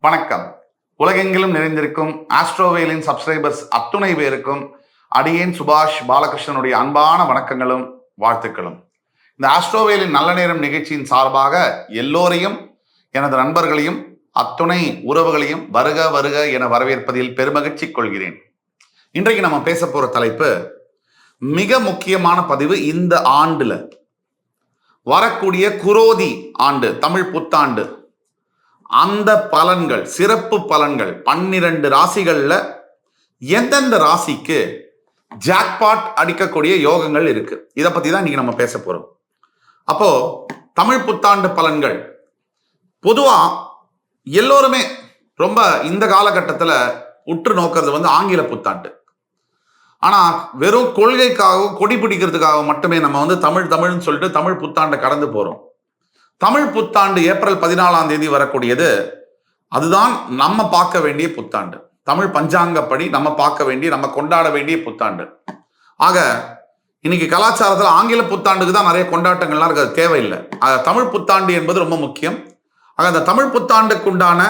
வணக்கம். உலகெங்கிலும் நிறைந்திருக்கும் ஆஸ்ட்ரோவேலின் சப்ஸ்கிரைபர்ஸ் அத்துணை பேருக்கும் அடியேன் சுபாஷ் பாலகிருஷ்ணனுடைய அன்பான வணக்கங்களும் வாழ்த்துக்களும். இந்த ஆஸ்ட்ரோவேலின் நல்ல நேரம் நிகழ்ச்சியின் சார்பாக எல்லோரையும் எனது நண்பர்களையும் அத்துணை உறவுகளையும் வருக வருக என வரவேற்பதில் பெருமகிழ்ச்சி கொள்கிறேன். இன்றைக்கு நம்ம பேச போற தலைப்பு மிக முக்கியமான பதிவு இந்த ஆண்டுல. வரக்கூடிய குரோதி ஆண்டு தமிழ் புத்தாண்டு. அந்த பலன்கள் சிறப்பு பலன்கள் பன்னிரண்டு ராசிகள்ல எந்தெந்த ராசிக்கு ஜாக்பாட் அடிக்கக்கூடிய யோகங்கள் இருக்கு? இதை பத்தி தான் இன்னைக்கு நம்ம பேச போறோம். அப்போ தமிழ் புத்தாண்டு பலன்கள். பொதுவா எல்லோருமே ரொம்ப இந்த காலகட்டத்தில் உற்று நோக்கிறது வந்து ஆங்கில புத்தாண்டு. ஆனா வெறும் கொள்கைக்காகவும் கொடி பிடிக்கிறதுக்காக மட்டுமே நம்ம வந்து தமிழ் தமிழ்னு சொல்லிட்டு தமிழ் புத்தாண்டை கடந்து போறோம். தமிழ் புத்தாண்டு ஏப்ரல் பதினாலாம் தேதி வரக்கூடியது. அதுதான் நம்ம பார்க்க வேண்டிய புத்தாண்டு. தமிழ் பஞ்சாங்கப்படி நம்ம பார்க்க வேண்டிய நம்ம கொண்டாட வேண்டிய புத்தாண்டு. ஆக இன்னைக்கு கலாச்சாரத்தில் ஆங்கில புத்தாண்டுக்கு தான் நிறைய கொண்டாட்டங்கள்லாம் இருக்கிறது தேவையில்லை. ஆக தமிழ் புத்தாண்டு என்பது ரொம்ப முக்கியம். ஆக அந்த தமிழ் புத்தாண்டுக்கு உண்டான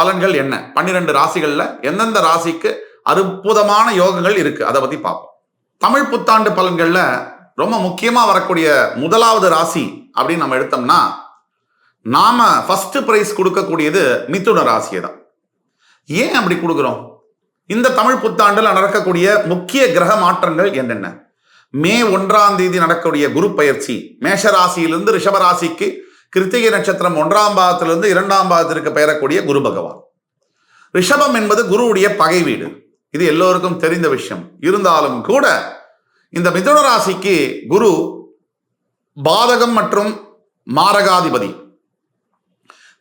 பலன்கள் என்ன? பன்னிரெண்டு ராசிகள்ல எந்தெந்த ராசிக்கு அற்புதமான யோகங்கள் இருக்கு? அதை பத்தி பார்ப்போம். தமிழ் புத்தாண்டு பலன்கள்ல ரொம்ப முக்கியமாக வரக்கூடிய முதலாவது ராசி அப்படின்னு நம்ம எடுத்தோம்னா நாம ஃபர்ஸ்ட் பிரைஸ் கொடுக்கக்கூடியது மிதுன ராசியை தான் ஏன் அப்படி கொடுக்குறோம்? இந்த தமிழ் புத்தாண்டில் நடக்கக்கூடிய முக்கிய கிரக மாற்றங்கள் என்னென்ன? மே ஒன்றாம் தேதி நடக்கக்கூடிய குரு பயிற்சி மேஷ ராசியிலிருந்து ராசிக்கு கிருத்திகை நட்சத்திரம் ஒன்றாம் பாகத்திலிருந்து இரண்டாம் பாகத்திற்கு பெயரக்கூடிய குரு பகவான். ரிஷபம் என்பது குருவுடைய பகை வீடு இது எல்லோருக்கும் தெரிந்த விஷயம். இருந்தாலும் கூட இந்த மிதுன ராசிக்கு குரு பாதகம் மற்றும் மாரகாதிபதி.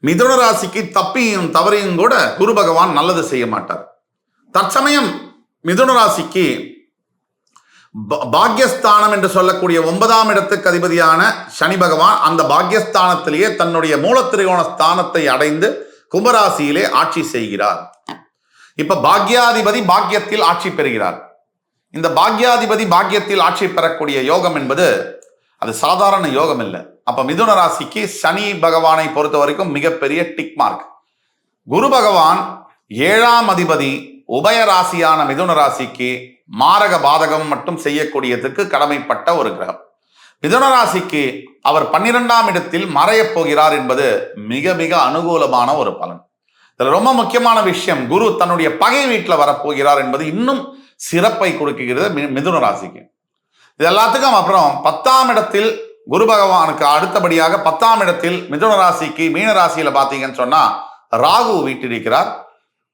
மிதுன ராசிக்கு தப்பியும் தவறையும் கூட குரு பகவான் நல்லது செய்ய மாட்டார். தற்சமயம் மிதுன ராசிக்கு பாக்யஸ்தானம் என்று சொல்லக்கூடிய ஒன்பதாம் இடத்துக்கு அதிபதியான சனி பகவான் அந்த பாக்யஸ்தானத்திலேயே தன்னுடைய மூலத்திரிகோண ஸ்தானத்தை அடைந்து கும்பராசியிலே ஆட்சி செய்கிறார். இப்ப பாக்யாதிபதி பாக்யத்தில் ஆட்சி பெறுகிறார். இந்த பாக்யாதிபதி பாக்கியத்தில் ஆட்சி பெறக்கூடிய யோகம் என்பது அது சாதாரண யோகம் இல்லை. அப்ப மிதுன ராசிக்கு சனி பகவானை பொறுத்த வரைக்கும் மிகப்பெரிய டிக் மார்க் குரு பகவான் ஏழாம் அதிபதி உபய ராசியான மிதுன ராசிக்கு மாரக பாதகம் மட்டும் செய்யக்கூடியதுக்கு கடமைப்பட்ட ஒரு கிரகம். மிதுன ராசிக்கு அவர் பன்னிரெண்டாம் இடத்தில் மறையப் போகிறார் என்பது மிக மிக அனுகூலமான ஒரு பலன். இதுல ரொம்ப முக்கியமான விஷயம் குரு தன்னுடைய பகை வீட்டில் வரப்போகிறார் என்பது இன்னும் சிறப்பை கொடுக்கிறது மி- மிதுன ராசிக்கு. இது எல்லாத்துக்கும் அப்புறம் பத்தாம் இடத்தில் குரு பகவானுக்கு அடுத்தபடியாக பத்தாம் இடத்தில் மிதுன ராசிக்கு மீன ராசியில பாத்தீங்கன்னு சொன்னா ராகு வீட்டிருக்கிறார்.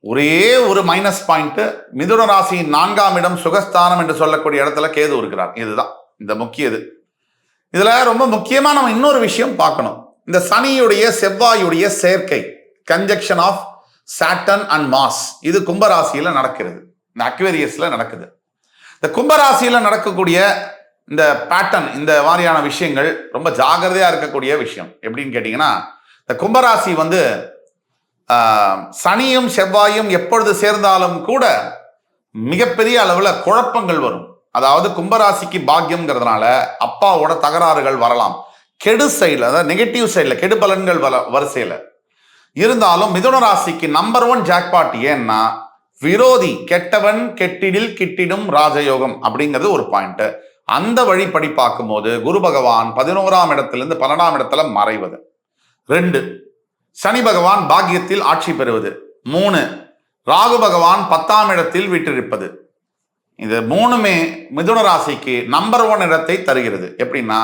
ஒரே ஒரு மைனஸ் பாயிண்ட் மிதுன ராசியின் நான்காம் இடம் சுகஸ்தானம் என்று சொல்லக்கூடிய இடத்துல கேது இருக்கிறார். இதுதான் இந்த முக்கியது இதுல ரொம்ப முக்கியமா நம்ம இன்னொரு விஷயம் பார்க்கணும். இந்த சனியுடைய செவ்வாயுடைய சேர்க்கை conjunction of Saturn and Mars இது கும்பராசியில நடக்கிறது. இந்த அக்வேரியஸ்ல நடக்குது. இந்த கும்பராசியில நடக்கக்கூடிய இந்த பேட்டர்ன் இந்த மாதிரியான விஷயங்கள் ரொம்ப ஜாகிரதையா இருக்கக்கூடிய விஷயம். எப்படின்னு கேட்டீங்கன்னா இந்த கும்பராசி வந்து சனியும் செவ்வாயும் எப்பொழுது சேர்ந்தாலும் கூட மிகப்பெரிய அளவில் குழப்பங்கள் வரும். அதாவது கும்பராசிக்கு பாக்கியம்ங்கிறதுனால அப்பாவோட தகராறுகள் வரலாம். கெடு சைடில் அதாவது நெகட்டிவ் சைடில் கெடு பலன்கள் வர வரிசையில். இருந்தாலும் மிதுன ராசிக்கு நம்பர் ஒன் ஜாக்பாட் ஏன்னா விரோதி கெட்டவன் கெட்டிடில் கிட்டிடும் ராஜயோகம் அப்படிங்கிறது ஒரு பாயிண்ட் அந்த வழிப்படி பார்க்கும்போது குரு பகவான் பதினோராம் இடத்திலிருந்து பன்னெண்டாம் இடத்துல மறைவது. ரெண்டு சனி பகவான் பாக்கியத்தில் ஆட்சி பெறுவது. மூணு ராகு பகவான் பத்தாம் இடத்தில் விட்டிருப்பது இது மூணுமே மிதுன ராசிக்கு நம்பர் ஒன் இடத்தை தருகிறது. எப்படின்னா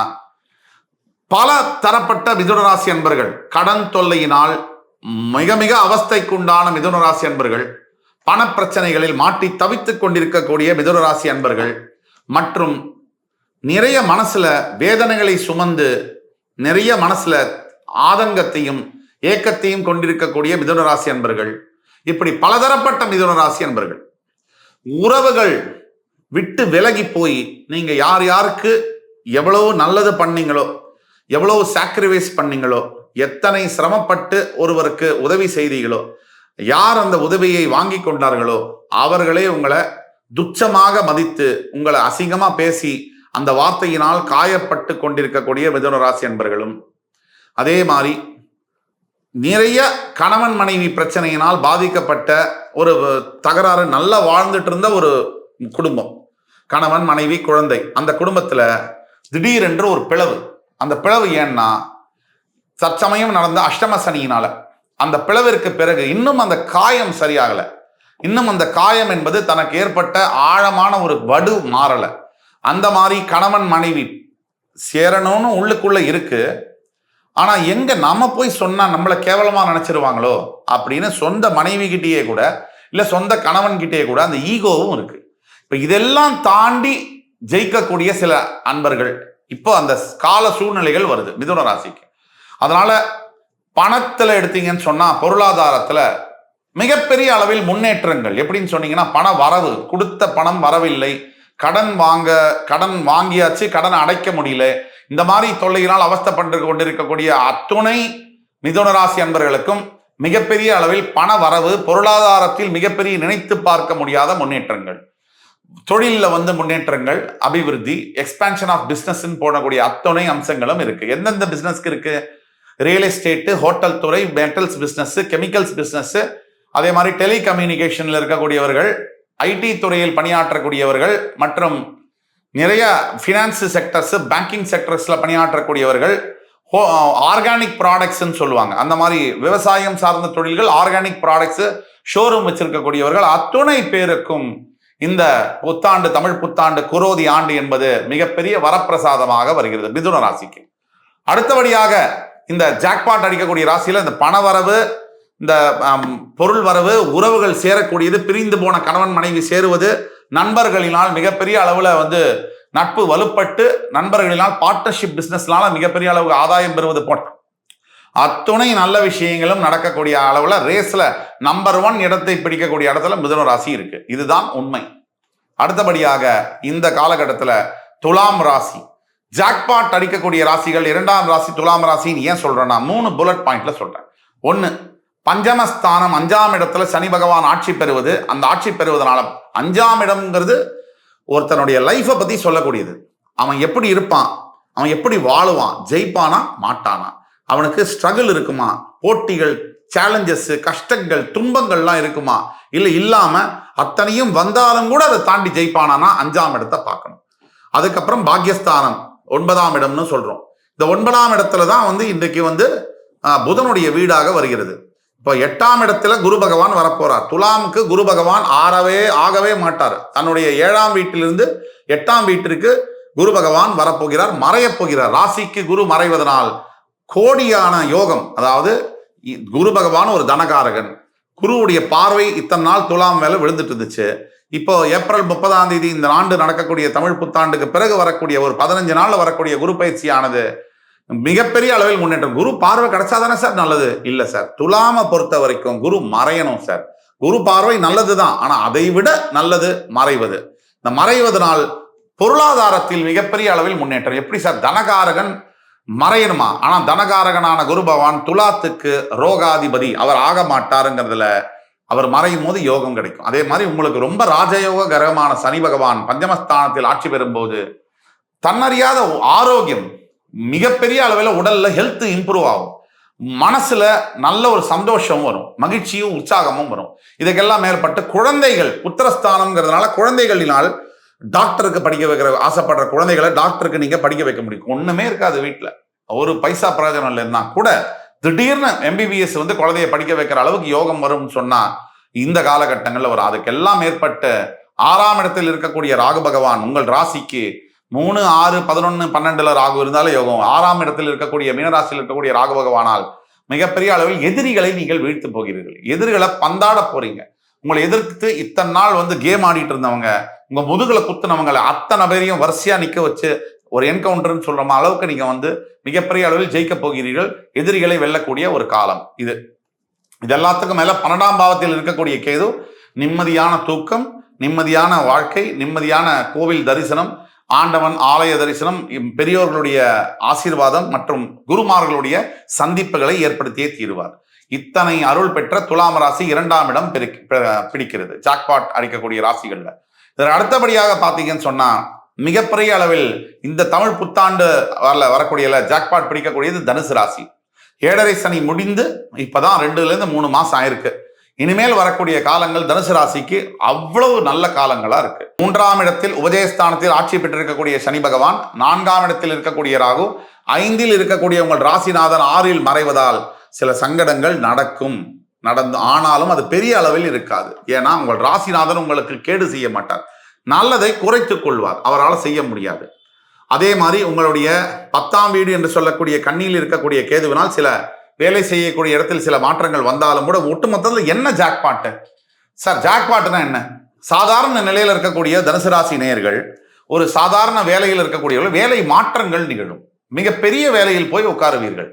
பல தரப்பட்ட மிதுன ராசி அன்பர்கள் கடன் தொல்லையினால் மிக மிக அவஸ்தைக்குண்டான மிதுன ராசி அன்பர்கள் பணப்பிரச்சனைகளில் மாட்டி தவித்துக் கொண்டிருக்கக்கூடிய மிதுனராசி அன்பர்கள் மற்றும் நிறைய மனசுல வேதனைகளை சுமந்து நிறைய மனசுல ஆதங்கத்தையும் ஏக்கத்தையும் கொண்டிருக்கக்கூடிய மிதுனராசி அன்பர்கள். இப்படி பலதரப்பட்ட மிதுனராசி அன்பர்கள். உறவுகள் விட்டு விலகி போய் நீங்க யார் யாருக்கு எவ்வளவு நல்லது பண்ணீங்களோ எவ்வளவு சாக்ரிஃபைஸ் பண்ணீங்களோ எத்தனை சிரமப்பட்டு ஒருவருக்கு உதவி செய்தீங்களோ யார் அந்த உதவியை வாங்கி கொண்டார்களோ அவர்களே உங்களை துச்சமாக மதித்து உங்களை அசிங்கமா பேசி அந்த வார்த்தையினால் காயப்பட்டு கொண்டிருக்கக்கூடிய மிதுன ராசி அன்பர்களும் அதே மாதிரி நிறைய கணவன் மனைவி பிரச்சனையினால் பாதிக்கப்பட்ட ஒரு தகராறு நல்லா வாழ்ந்துட்டு இருந்த ஒரு குடும்பம். கணவன் மனைவி குழந்தை. அந்த குடும்பத்துல திடீரென்று ஒரு பிளவு. அந்த பிளவு ஏன்னா தற்சமயம் நடந்த அஷ்டம சனியினால. அந்த பிளவிற்கு பிறகு இன்னும் அந்த காயம் சரியாகல. இன்னும் அந்த காயம் என்பது தனக்கு ஏற்பட்ட ஆழமான ஒரு வடு மாறல. அந்த மாதிரி கணவன் மனைவி சேரணும்னு உள்ளுக்குள்ள இருக்கு. ஆனா எங்க நம்ம போய் சொன்னா நம்மளை கேவலமா நினைச்சிருவாங்களோ அப்படின்னு சொந்த மனைவி கிட்டேயே கூட இல்ல சொந்த கணவன் கிட்டேயே கூட அந்த ஈகோவும் இருக்கு. இப்ப இதெல்லாம் தாண்டி ஜெயிக்கக்கூடிய சில அன்பர்கள் இப்போ அந்த கால சூழ்நிலைகள் வருது மிதுன ராசிக்கு. அதனால பணத்தில் எடுத்தீங்கன்னு சொன்னால் பொருளாதாரத்தில் மிகப்பெரிய அளவில் முன்னேற்றங்கள். எப்படின்னு சொன்னீங்கன்னா பண வரவு கொடுத்த பணம் வரவில்லை. கடன் வாங்க கடன் வாங்கியாச்சு கடன் அடைக்க முடியல. இந்த மாதிரி தொல்லையினால் அவஸ்தப்பட்டு கொண்டிருக்கக்கூடிய அத்துணை மிதுன ராசி அன்பர்களுக்கும் மிகப்பெரிய அளவில் பண வரவு பொருளாதாரத்தில் மிகப்பெரிய நினைத்து பார்க்க முடியாத முன்னேற்றங்கள். தொழிலில் வந்து முன்னேற்றங்கள் அபிவிருத்தி எக்ஸ்பான்ஷன் ஆஃப் பிஸ்னஸ் போடக்கூடிய அத்துணை அம்சங்களும் இருக்கு. எந்தெந்த பிஸ்னஸ்க்கு இருக்குது ரியல் எஸ்டேட்டு ஹோட்டல் துறை மெட்டல்ஸ் பிஸ்னஸ் கெமிக்கல்ஸ் பிஸ்னஸ் அதே மாதிரி டெலிகம்யூனிகேஷன்ல இருக்கக்கூடியவர்கள் ஐடி துறையில் பணியாற்றக்கூடியவர்கள் மற்றும் நிறைய ஃபினான்ஸ் செக்டர்ஸ் பேங்கிங் செக்டர்ஸ்ல பணியாற்றக்கூடியவர்கள் ஹோ ஆர்கானிக் ப்ராடக்ட்ஸ்ன்னு சொல்லுவாங்க. அந்த மாதிரி விவசாயம் சார்ந்த தொழில்கள் ஆர்கானிக் ப்ராடக்ட்ஸ் ஷோரூம் வச்சிருக்கக்கூடியவர்கள் அத்துணை பேருக்கும் இந்த புத்தாண்டு தமிழ் புத்தாண்டு குரோதி ஆண்டு என்பது மிகப்பெரிய வரப்பிரசாதமாக வருகிறது மிதுன ராசிக்கு. அடுத்தபடியாக இந்த ஜாக்பாட் அடிக்கக்கூடிய ராசியில இந்த பண வரவு இந்த பொருள் வரவு உறவுகள் சேரக்கூடியது பிரிந்து போன கணவன் மனைவி சேருவது நண்பர்களினால் மிகப்பெரிய அளவுல வந்து நட்பு வலுப்பட்டு நண்பர்களினால் பார்ட்னர்ஷிப் பிசினஸ்னால மிகப்பெரிய அளவுக்கு ஆதாயம் பெறுவது போன்ற அத்துணை நல்ல விஷயங்களும் நடக்கக்கூடிய அளவுல ரேஸ்ல நம்பர் ஒன் இடத்தை பிடிக்கக்கூடிய இடத்துல மிதுன ராசி இருக்கு. இதுதான் உண்மை. அடுத்தபடியாக இந்த காலகட்டத்தில் துலாம் ராசி. ஜாக்பாட் அடிக்கக்கூடிய ராசிகள் இரண்டாம் ராசி துலாம் ராசின்னு ஏன் சொல்றேன்னா மூணு புல்லட் பாயிண்ட்ல சொல்றேன். ஒன்னு பஞ்சமஸ்தானம் அஞ்சாம் இடத்துல சனி பகவான் ஆட்சி பெறுவது. அந்த ஆட்சி பெறுவதனால அஞ்சாம் இடம்ங்கிறது ஒருத்தனுடைய லைஃப்பை பத்தி சொல்லக்கூடியது. அவன் எப்படி இருப்பான்? அவன் எப்படி வாழுவான்? ஜெயிப்பானா? மாட்டானா? அவனுக்கு ஸ்ட்ரகிள் இருக்குமா? போட்டிகள் சேலஞ்சஸ் கஷ்டங்கள் துன்பங்கள்லாம் இருக்குமா? இல்லை இல்லாம அத்தனையும் வந்தாலும் கூட அதை தாண்டி ஜெயிப்பானானா? அஞ்சாம் இடத்தை பார்க்கணும். அதுக்கப்புறம் பாக்யஸ்தானம். ஒன்பதாம் இடம்னு சொல்றோம். இந்த ஒன்பதாம் இடத்துல தான் வந்து இன்றைக்கு வந்து புதனுடைய வீடாக வருகிறது. இப்போ எட்டாம் இடத்துல குரு பகவான் வரப்போறார். துலாமுக்கு குரு பகவான் ஆறவே ஆகவே மாட்டார். தன்னுடைய ஏழாம் வீட்டிலிருந்து எட்டாம் வீட்டிற்கு குரு பகவான் வரப்போகிறார் மறையப் போகிறார். ராசிக்கு குரு மறைவதனால் கோடியான யோகம் அதாவது குரு பகவான் ஒரு தனகாரகன். குருவுடைய பார்வை இத்தனை நாள் துலாம் மேல விழுந்துட்டு இருந்துச்சு. இப்போ ஏப்ரல் முப்பதாம் தேதி இந்த ஆண்டு நடக்கக்கூடிய தமிழ் புத்தாண்டுக்கு பிறகு வரக்கூடிய ஒரு பதினஞ்சு நாள்ல வரக்கூடிய குரு பயிற்சியானது மிகப்பெரிய அளவில் முன்னேற்றம். குரு பார்வை கிடைச்சா தானே சார் நல்லது? இல்ல சார். துலாம பொறுத்த வரைக்கும் குரு மறையணும் சார். குரு பார்வை நல்லதுதான். ஆனா அதை விட நல்லது மறைவது. இந்த மறைவதனால் பொருளாதாரத்தில் மிகப்பெரிய அளவில் முன்னேற்றம். எப்படி சார்? தனகாரகன் மறையணுமா? ஆனா தனகாரகனான குரு பகவான் துலாத்துக்கு ரோகாதிபதி. அவர் ஆக மாட்டாருங்கிறதுல அவர் மறையும் போது யோகம் கிடைக்கும். அதே மாதிரி உங்களுக்கு ரொம்ப ராஜயோக கிரகமான சனி பகவான் பஞ்சமஸ்தானத்தில் ஆட்சி பெறும்போது தன்னறியாத ஆரோக்கியம் மிகப்பெரிய அளவில் உடல்ல ஹெல்த் இம்ப்ரூவ் ஆகும். மனசுல நல்ல ஒரு சந்தோஷம் வரும். மகிழ்ச்சியும் உற்சாகமும் வரும். இதுக்கெல்லாம் மேற்பட்டு குழந்தைகள் புத்திரஸ்தானம்ங்கிறதுனால குழந்தைகளினால் டாக்டருக்கு படிக்க வைக்கிற ஆசைப்படுற குழந்தைகளை டாக்டருக்கு நீங்க படிக்க வைக்க முடியும். ஒண்ணுமே இருக்காது வீட்டில் ஒரு பைசா பிரயோஜனம் இல்லைன்னா கூட திடீர்னு எம்பிபிஎஸ் வந்து குழந்தைய படிக்க வைக்கிற அளவுக்கு யோகம் வரும்னு சொன்னா இந்த காலகட்டங்கள்ல வரும் அதுக்கெல்லாம் மேற்பட்டு ஆறாம் இடத்தில் இருக்கக்கூடிய ராகு பகவான் உங்கள் ராசிக்கு மூணு ஆறு பதினொன்னு பன்னெண்டுல ராகு இருந்தாலும் யோகம். ஆறாம் இடத்தில் இருக்கக்கூடிய மீனராசியில் இருக்கக்கூடிய ராகு பகவானால் மிகப்பெரிய அளவில் எதிரிகளை நீங்கள் வீழ்த்து போகிறீர்கள். எதிரிகளை பந்தாட போறீங்க. உங்களை எதிர்த்து இத்தனை நாள் வந்து கேம் ஆடிட்டு இருந்தவங்க உங்க முதுகுல குத்துனவங்களை அத்தனை பேரையும் வரிசையா நிக்க வச்சு ஒரு என்கவுண்டர்னு சொல்ற அளவுக்கு நீங்கள் வந்து மிகப்பெரிய அளவில் ஜெயிக்க போகிறீர்கள். எதிரிகளை வெல்லக்கூடிய ஒரு காலம் இது. இது எல்லாத்துக்கும் மேலே பன்னெண்டாம் பாவத்தில் இருக்கக்கூடிய கேது நிம்மதியான தூக்கம் நிம்மதியான வாழ்க்கை நிம்மதியான கோவில் தரிசனம் ஆண்டவன் ஆலய தரிசனம் பெரியோர்களுடைய ஆசீர்வாதம் மற்றும் குருமார்களுடைய சந்திப்புகளை ஏற்படுத்தியே தீருவார். இத்தனை அருள் பெற்ற துலாம் ராசி இரண்டாம் இடம் பிடிக்கிறது. ஜாக்பாட் அடிக்கக்கூடிய ராசிகள்ல. இதில் அடுத்தபடியாக பார்த்தீங்கன்னு சொன்னா மிகப்பெரிய அளவில் இந்த தமிழ் புத்தாண்டு வரல வரக்கூடிய ஜாக்பாட் பிடிக்கக்கூடியது தனுசு ராசி. ஏழரை சனி முடிந்து இப்பதான் ரெண்டுலேருந்து மூணு மாசம் ஆயிருக்கு. இனிமேல் வரக்கூடிய காலங்கள் தனுசு ராசிக்கு அவ்வளவு நல்ல காலங்களா இருக்கு. மூன்றாம் இடத்தில் உபஜயஸ்தானத்தில் ஆட்சி பெற்றிருக்கக்கூடிய சனி பகவான் நான்காம் இடத்தில் இருக்கக்கூடிய ராகு ஐந்தில் இருக்கக்கூடிய உங்கள் ராசிநாதன் ஆறில் மறைவதால் சில சங்கடங்கள் நடக்கும். நடந்து ஆனாலும் அது பெரிய அளவில் இருக்காது. ஏன்னா உங்கள் ராசிநாதன் உங்களுக்கு கேடு செய்ய மாட்டார். நல்லதை குறைத்துக் கொள்வார். அவரால் செய்ய முடியாது. அதே மாதிரி உங்களுடைய பத்தாம் வீடு என்று சொல்லக்கூடிய கண்ணியில் இருக்கக்கூடிய கேதுவினால் சில வேலை செய்யக்கூடிய இடத்தில் சில மாற்றங்கள் வந்தாலும் கூட ஒட்டுமொத்தத்தில் என்ன ஜாக்பாட்டு? சார் ஜாக்பாட்டுனா என்ன? சாதாரண நிலையில் இருக்கக்கூடிய தனுசு ராசி நேயர்கள் ஒரு சாதாரண வேலையில் இருக்கக்கூடியவர்கள் வேலை மாற்றங்கள் நிகழும். மிகப்பெரிய வேலையில் போய் உட்காருவீர்கள்.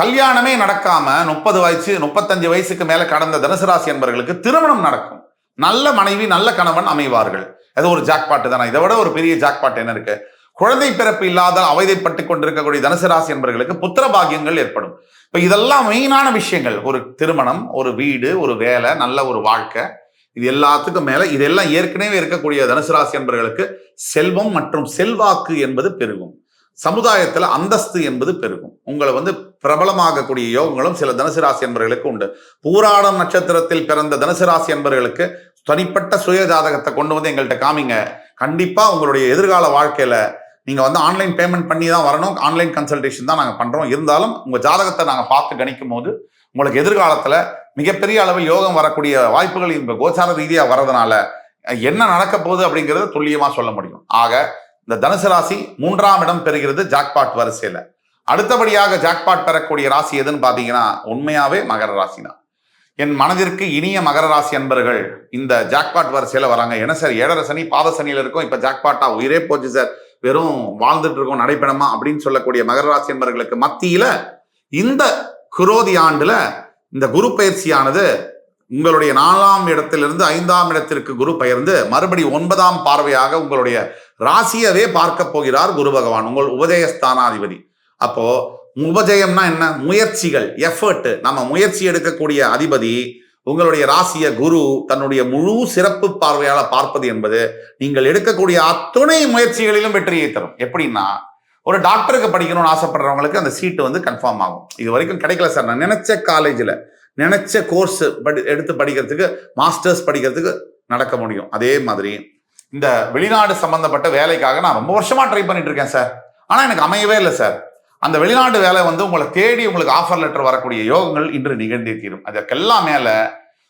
கல்யாணமே நடக்காம முப்பது வயசு முப்பத்தஞ்சு வயசுக்கு மேல கடந்த தனுசு ராசி என்பவர்களுக்கு திருமணம் நடக்கும். நல்ல மனைவி நல்ல கணவன் அமைவார்கள். அது ஒரு ஜாக்பாட்டு தானே? இதை விட ஒரு பெரிய ஜாக்பாட் என்ன இருக்கு? குழந்தை பிறப்பு இல்லாத அவதைப்பட்டு கொண்டிருக்கக்கூடிய தனுசு ராசி என்பவர்களுக்கு புத்திர பாகியங்கள் ஏற்படும். இப்ப இதெல்லாம் மெயினான விஷயங்கள். ஒரு திருமணம் ஒரு வீடு ஒரு வேலை நல்ல ஒரு வாழ்க்கை. இது எல்லாத்துக்கும் மேல இதெல்லாம் ஏற்கனவே இருக்கக்கூடிய தனுசு ராசி என்பவர்களுக்கு செல்வம் மற்றும் செல்வாக்கு என்பது பெருகும். சமுதாயத்தில் அந்தஸ்து என்பது பெருகும். உங்களை வந்து பிரபலமாகக்கூடிய யோகங்களும் சில தனுசு ராசி என்பர்களுக்கு உண்டு. பூராடம் நட்சத்திரத்தில் பிறந்த தனுசு ராசி என்பவர்களுக்கு தனிப்பட்ட சுய ஜாதகத்தை கொண்டு வந்து எங்கள்கிட்ட காமிங்க. கண்டிப்பாக உங்களுடைய எதிர்கால வாழ்க்கையில் நீங்கள் வந்து ஆன்லைன் பேமெண்ட் பண்ணி தான் வரணும். ஆன்லைன் கன்சல்டேஷன் தான் நாங்கள் பண்ணுறோம் இருந்தாலும் உங்கள் ஜாதகத்தை நாங்கள் பார்த்து கணிக்கும் போது உங்களுக்கு எதிர்காலத்தில் மிகப்பெரிய அளவில் யோகம் வரக்கூடிய வாய்ப்புகள் இந்த கோச்சார ரீதியாக வர்றதுனால என்ன நடக்க போகுது அப்படிங்கறத துல்லியமாக சொல்ல முடியும். ஆக இந்த தனுசு ராசி மூன்றாம் இடம் பெறுகிறது ஜாக்பாட் வரிசையில். அடுத்தபடியாக ஜாக்பாட் பெறக்கூடிய ராசி எதுன்னு பார்த்தீங்கன்னா உண்மையாகவே மகர ராசி தான் என் மனதிற்கு இனிய மகர ராசி அன்பர்கள் இந்த ஜாக்பாட் வரிசையில வராங்க. என்ன சார் ஏழரை சனி பாத இருக்கும். இப்ப ஜாக்பாட்டா உயிரே போச்சு சார். வெறும் வாழ்ந்துட்டு இருக்கோம் நடைபெணமா அப்படின்னு சொல்லக்கூடிய மகர ராசி அன்பர்களுக்கு மத்தியில இந்த குரோதி ஆண்டுல இந்த குரு பயிற்சியானது உங்களுடைய நாலாம் இடத்திலிருந்து ஐந்தாம் இடத்திற்கு குரு பெயர்ந்து மறுபடி ஒன்பதாம் பார்வையாக உங்களுடைய ராசியவே பார்க்க போகிறார் குரு பகவான் உங்கள் உபஜயஸ்தானாதிபதி அப்போ உபஜயம்னா என்ன? முயற்சிகள் எஃபர்ட் நம்ம முயற்சி எடுக்கக்கூடிய அதிபதி உங்களுடைய ராசிய குரு தன்னுடைய முழு சிறப்பு பார்வையால பார்ப்பது என்பது நீங்கள் எடுக்கக்கூடிய அத்துணை முயற்சிகளிலும் வெற்றியை தரும். எப்படின்னா ஒரு டாக்டருக்கு படிக்கணும்னு ஆசைப்படுறவங்களுக்கு அந்த சீட்டு வந்து கன்ஃபார்ம் ஆகும். இது வரைக்கும் கிடைக்கல சார். நான் நினைச்ச காலேஜில் நினைச்ச கோர்ஸ் படி எடுத்து படிக்கிறதுக்கு மாஸ்டர்ஸ் படிக்கிறதுக்கு நடக்க முடியும். அதே மாதிரி இந்த வெளிநாடு சம்பந்தப்பட்ட வேலைக்காக நான் ரொம்ப வருஷமா ட்ரை பண்ணிட்டு இருக்கேன் சார். ஆனால் எனக்கு அமையவே இல்லை சார். அந்த வெளிநாட்டு வேலை வந்து உங்களை தேடி உங்களுக்கு ஆஃபர் லெட்டர் வரக்கூடிய யோகங்கள் இன்று நிகழ்ந்தே தீரும். அதற்கெல்லாம் மேல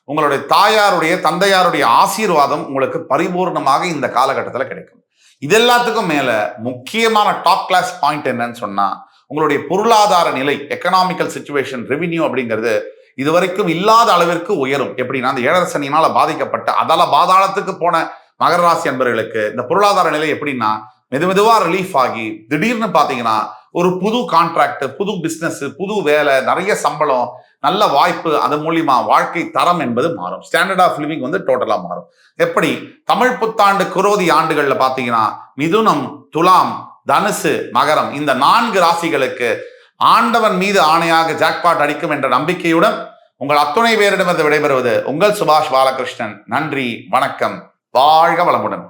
உங்களுடைய தாயாருடைய தந்தையாருடைய ஆசீர்வாதம் உங்களுக்கு பரிபூர்ணமாக இந்த காலகட்டத்தில் கிடைக்கும். இது எல்லாத்துக்கும் மேல முக்கியமான டாப் கிளாஸ் பாயிண்ட் என்னன்னு சொன்னா உங்களுடைய பொருளாதார நிலை எக்கனாமிக்கல் சுச்சுவேஷன் ரெவின்யூ அப்படிங்கிறது இதுவரைக்கும் இல்லாத அளவிற்கு உயரும். எப்படின்னா அந்த ஏழரை பாதிக்கப்பட்ட அதால பாதாளத்துக்கு போன மகர ராசி அன்பர்களுக்கு இந்த பொருளாதார நிலை எப்படின்னா மெது மெதுவாக ரிலீஃப் ஆகி திடீர்னு பாத்தீங்கன்னா ஒரு புது கான்ட்ராக்ட் புது பிசினஸ் புது வேலை நிறைய சம்பளம் நல்ல வாய்ப்பு அது மூலியமா வாழ்க்கை தரம் என்பது மாறும். ஸ்டாண்டர்ட் ஆஃப் லிவிங் வந்து டோட்டலா மாறும். எப்படி? தமிழ் புத்தாண்டு குரோதி ஆண்டுகள்ல பாத்தீங்கன்னா மிதுனம் துலாம் தனுசு மகரம் இந்த நான்கு ராசிகளுக்கு ஆண்டவன் மீது ஆணையாக ஜாக்பாட் அடிக்கும் என்ற நம்பிக்கையுடன் உங்கள் அத்துணை பேரிடமிருந்து விடைபெறுவது உங்கள் சுபாஷ் பாலகிருஷ்ணன். நன்றி வணக்கம். வாழ்க வளமுடன்.